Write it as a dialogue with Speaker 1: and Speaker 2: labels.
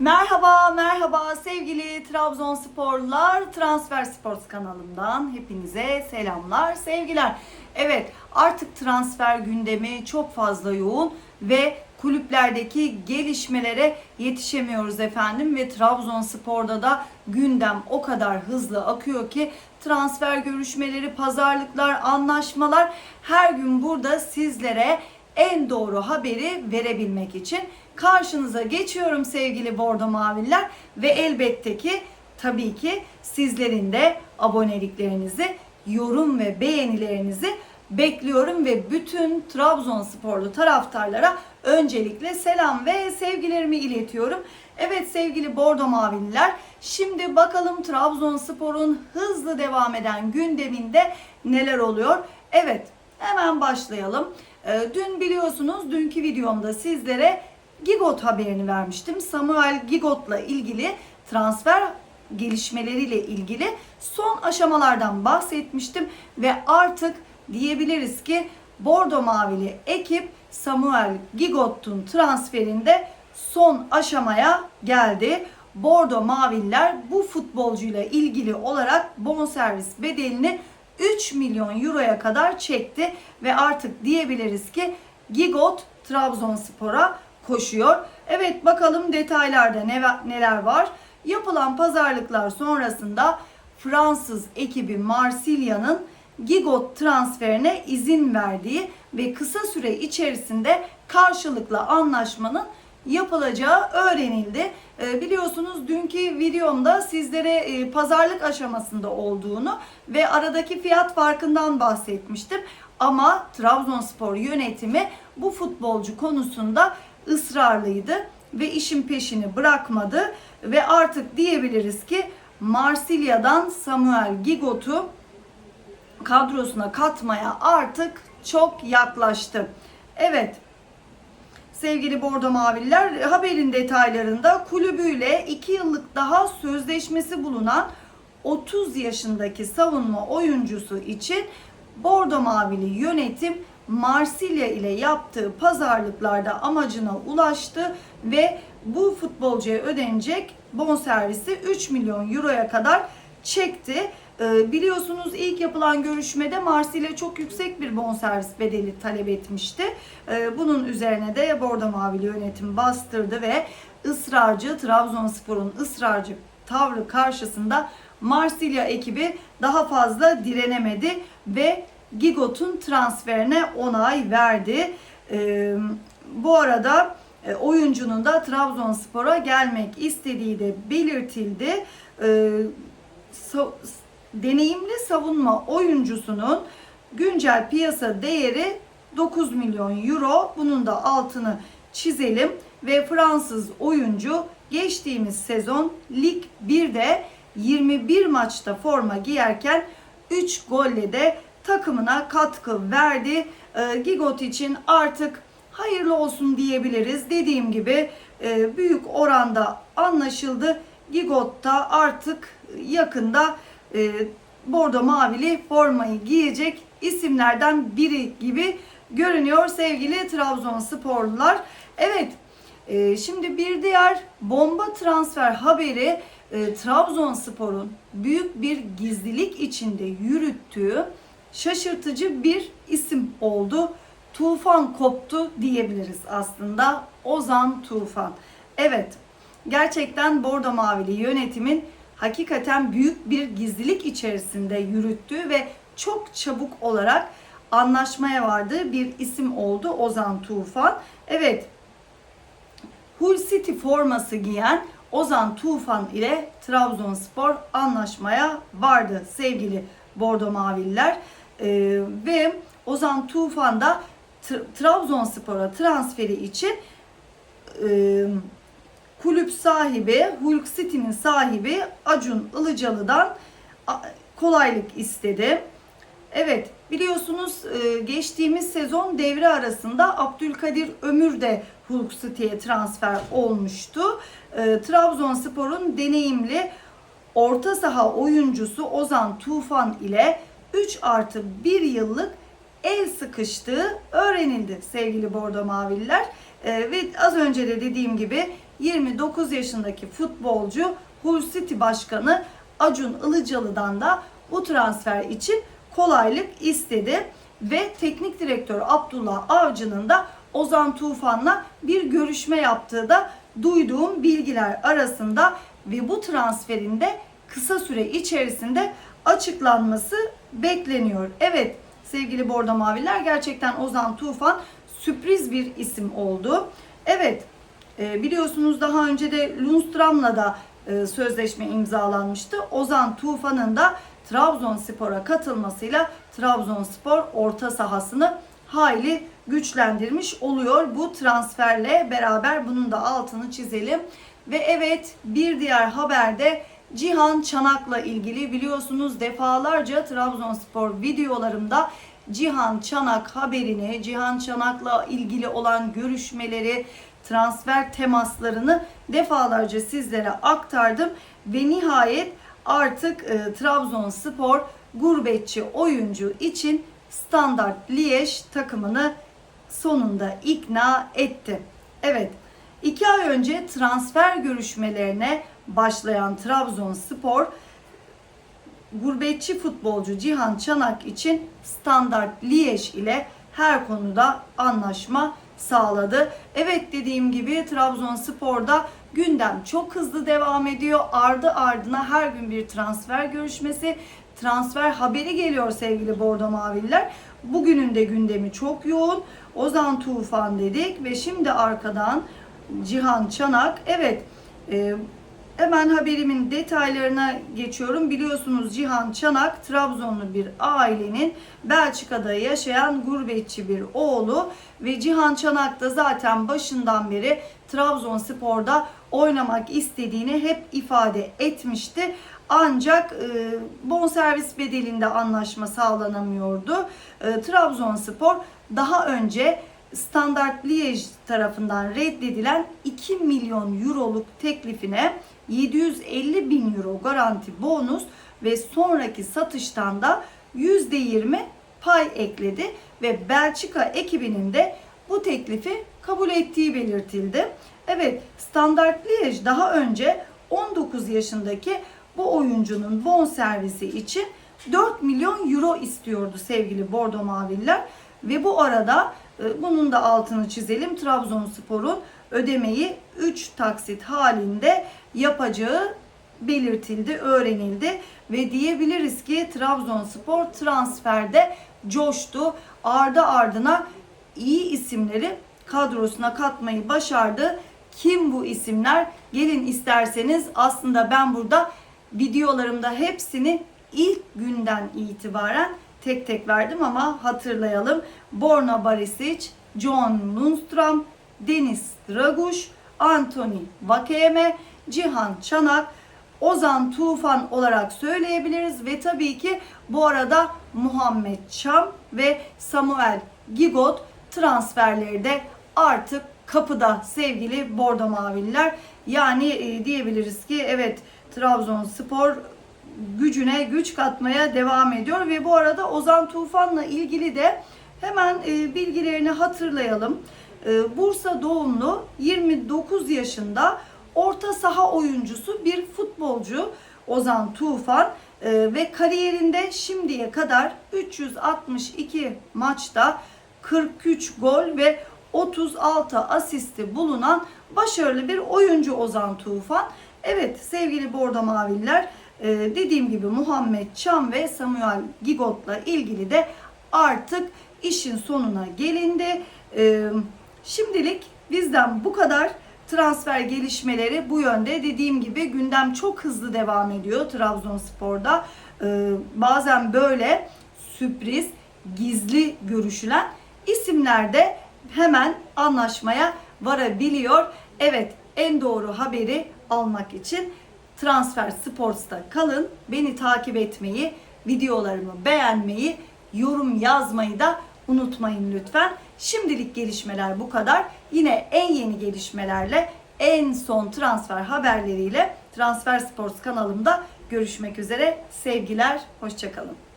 Speaker 1: Merhaba, merhaba sevgili Trabzonsporlular. Transfer Sports kanalımdan hepinize selamlar, sevgiler. Evet, artık transfer gündemi çok fazla yoğun ve kulüplerdeki gelişmelere yetişemiyoruz efendim ve Trabzonspor'da da gündem o kadar hızlı akıyor ki transfer görüşmeleri, pazarlıklar, anlaşmalar her gün burada sizlere en doğru haberi verebilmek için karşınıza geçiyorum sevgili Bordo Maviller ve elbette ki tabii ki sizlerin de aboneliklerinizi, yorum ve beğenilerinizi bekliyorum ve bütün Trabzonsporlu taraftarlara öncelikle selam ve sevgilerimi iletiyorum. Evet sevgili Bordo Mavililer, şimdi bakalım Trabzonspor'un hızlı devam eden gündeminde neler oluyor? Evet, hemen başlayalım. Ee, Dün biliyorsunuz dünkü videomda sizlere Gigot haberini vermiştim. Samuel Gigot'la ilgili transfer gelişmeleriyle ilgili son aşamalardan bahsetmiştim ve artık diyebiliriz ki Bordo Mavili ekip Samuel Gigot'un transferinde son aşamaya geldi. Bordo Maviller bu futbolcuyla ilgili olarak bonservis bedelini 3 milyon euroya kadar çekti ve artık diyebiliriz ki Gigot Trabzonspor'a koşuyor. Evet bakalım detaylarda ne, neler var. Yapılan pazarlıklar sonrasında Fransız ekibi Marsilya'nın Gigot transferine izin verdiği ve kısa süre içerisinde karşılıklı anlaşmanın yapılacağı öğrenildi. Ee, biliyorsunuz dünkü videomda sizlere e, pazarlık aşamasında olduğunu ve aradaki fiyat farkından bahsetmiştim. Ama Trabzonspor yönetimi bu futbolcu konusunda ısrarlıydı ve işin peşini bırakmadı ve artık diyebiliriz ki Marsilya'dan Samuel Gigot'u kadrosuna katmaya artık çok yaklaştı. Evet, sevgili Bordo Mavililer haberin detaylarında kulübüyle 2 yıllık daha sözleşmesi bulunan 30 yaşındaki savunma oyuncusu için Bordo Mavili yönetim Marsilya ile yaptığı pazarlıklarda amacına ulaştı ve bu futbolcuya ödenecek bonservisi 3 milyon euroya kadar çekti. Ee, biliyorsunuz ilk yapılan görüşmede Marsilya çok yüksek bir bonservis bedeli talep etmişti. Ee, bunun üzerine de Bordo Mavili yönetim bastırdı ve ısrarcı Trabzonspor'un ısrarcı tavrı karşısında Marsilya ekibi daha fazla direnemedi ve Gigot'un transferine onay verdi. Ee, bu arada e, oyuncunun da Trabzonspor'a gelmek istediği de belirtildi. Ee, so, deneyimli savunma oyuncusunun güncel piyasa değeri 9 milyon euro. Bunun da altını çizelim ve Fransız oyuncu geçtiğimiz sezon Lig 1'de 21 maçta forma giyerken 3 golle de takımına katkı verdi. E, Gigot için artık hayırlı olsun diyebiliriz. Dediğim gibi e, büyük oranda anlaşıldı. Gigot da artık yakında e, bordo mavili formayı giyecek isimlerden biri gibi görünüyor sevgili Trabzonsporlular. Evet e, şimdi bir diğer bomba transfer haberi Trabzonspor'un büyük bir gizlilik içinde yürüttüğü şaşırtıcı bir isim oldu. Tufan koptu diyebiliriz aslında. Ozan Tufan. Evet, gerçekten Bordo Mavili yönetimin hakikaten büyük bir gizlilik içerisinde yürüttüğü ve çok çabuk olarak anlaşmaya vardığı bir isim oldu Ozan Tufan. Evet, Hull City forması giyen Ozan Tufan ile Trabzonspor anlaşmaya vardı sevgili Bordo Maviller. Ee, ve Ozan Tufan da Trabzonspor'a transferi için e, kulüp sahibi, Hulk City'nin sahibi Acun Ilıcalı'dan kolaylık istedi. Evet biliyorsunuz e, geçtiğimiz sezon devre arasında Abdülkadir Ömür de Hulk City'ye transfer olmuştu. E, Trabzonspor'un deneyimli orta saha oyuncusu Ozan Tufan ile 3 artı 1 yıllık el sıkıştığı öğrenildi sevgili Bordo Mavililer. E, ve az önce de dediğim gibi 29 yaşındaki futbolcu Hull City Başkanı Acun Ilıcalı'dan da bu transfer için kolaylık istedi ve teknik direktör Abdullah Avcı'nın da Ozan Tufan'la bir görüşme yaptığı da duyduğum bilgiler arasında ve bu transferin de kısa süre içerisinde açıklanması bekleniyor. Evet sevgili Bordo Maviler gerçekten Ozan Tufan sürpriz bir isim oldu. Evet e, biliyorsunuz daha önce de Lundström'la da e, sözleşme imzalanmıştı. Ozan Tufan'ın da Trabzonspor'a katılmasıyla Trabzonspor orta sahasını hayli güçlendirmiş oluyor bu transferle beraber bunun da altını çizelim. Ve evet bir diğer haberde Cihan Çanak'la ilgili biliyorsunuz defalarca Trabzonspor videolarımda Cihan Çanak haberini, Cihan Çanak'la ilgili olan görüşmeleri, transfer temaslarını defalarca sizlere aktardım ve nihayet artık e, Trabzonspor gurbetçi oyuncu için Standart Liège takımını sonunda ikna etti. Evet, iki ay önce transfer görüşmelerine başlayan Trabzonspor gurbetçi futbolcu Cihan Çanak için Standart Liège ile her konuda anlaşma sağladı. Evet dediğim gibi Trabzonspor'da gündem çok hızlı devam ediyor. Ardı ardına her gün bir transfer görüşmesi, transfer haberi geliyor sevgili Bordo Mavililer. Bugünün de gündemi çok yoğun. Ozan Tufan dedik ve şimdi arkadan Cihan Çanak. Evet e, hemen haberimin detaylarına geçiyorum. Biliyorsunuz Cihan Çanak Trabzonlu bir ailenin Belçika'da yaşayan gurbetçi bir oğlu ve Cihan Çanak da zaten başından beri Trabzonspor'da oynamak istediğini hep ifade etmişti. Ancak e, bonservis bedelinde anlaşma sağlanamıyordu. E, Trabzonspor daha önce Standart Liège tarafından reddedilen 2 milyon euroluk teklifine 750 bin euro garanti bonus ve sonraki satıştan da %20 pay ekledi ve Belçika ekibinin de bu teklifi kabul ettiği belirtildi. Evet Standart Liège daha önce 19 yaşındaki bu oyuncunun bon servisi için 4 milyon euro istiyordu sevgili Bordo Maviller ve bu arada bunun da altını çizelim Trabzonspor'un ödemeyi 3 taksit halinde yapacağı belirtildi, öğrenildi ve diyebiliriz ki Trabzonspor transferde coştu. Ardı ardına iyi isimleri kadrosuna katmayı başardı. Kim bu isimler? Gelin isterseniz aslında ben burada videolarımda hepsini ilk günden itibaren tek tek verdim ama hatırlayalım. Borna Barisic, John Lundstrom, Deniz Draguş, Anthony Vakeme, Cihan Çanak, Ozan Tufan olarak söyleyebiliriz ve tabii ki bu arada Muhammed Çam ve Samuel Gigot transferleri de artık kapıda sevgili Bordo Mavililer. Yani e, diyebiliriz ki evet Trabzonspor gücüne güç katmaya devam ediyor ve bu arada Ozan Tufan'la ilgili de hemen e, bilgilerini hatırlayalım. E, Bursa doğumlu 29 yaşında orta saha oyuncusu bir futbolcu Ozan Tufan e, ve kariyerinde şimdiye kadar 362 maçta 43 gol ve 36 asisti bulunan başarılı bir oyuncu Ozan Tufan. Evet sevgili Bordo Maviller e, dediğim gibi Muhammed Çam ve Samuel Gigot'la ilgili de artık işin sonuna gelindi. E, şimdilik bizden bu kadar transfer gelişmeleri bu yönde. Dediğim gibi gündem çok hızlı devam ediyor Trabzonspor'da. E, bazen böyle sürpriz, gizli görüşülen isimler de hemen anlaşmaya varabiliyor. Evet en doğru haberi almak için Transfer Sports'ta kalın. Beni takip etmeyi, videolarımı beğenmeyi, yorum yazmayı da unutmayın lütfen. Şimdilik gelişmeler bu kadar. Yine en yeni gelişmelerle, en son transfer haberleriyle Transfer Sports kanalımda görüşmek üzere. Sevgiler, hoşçakalın.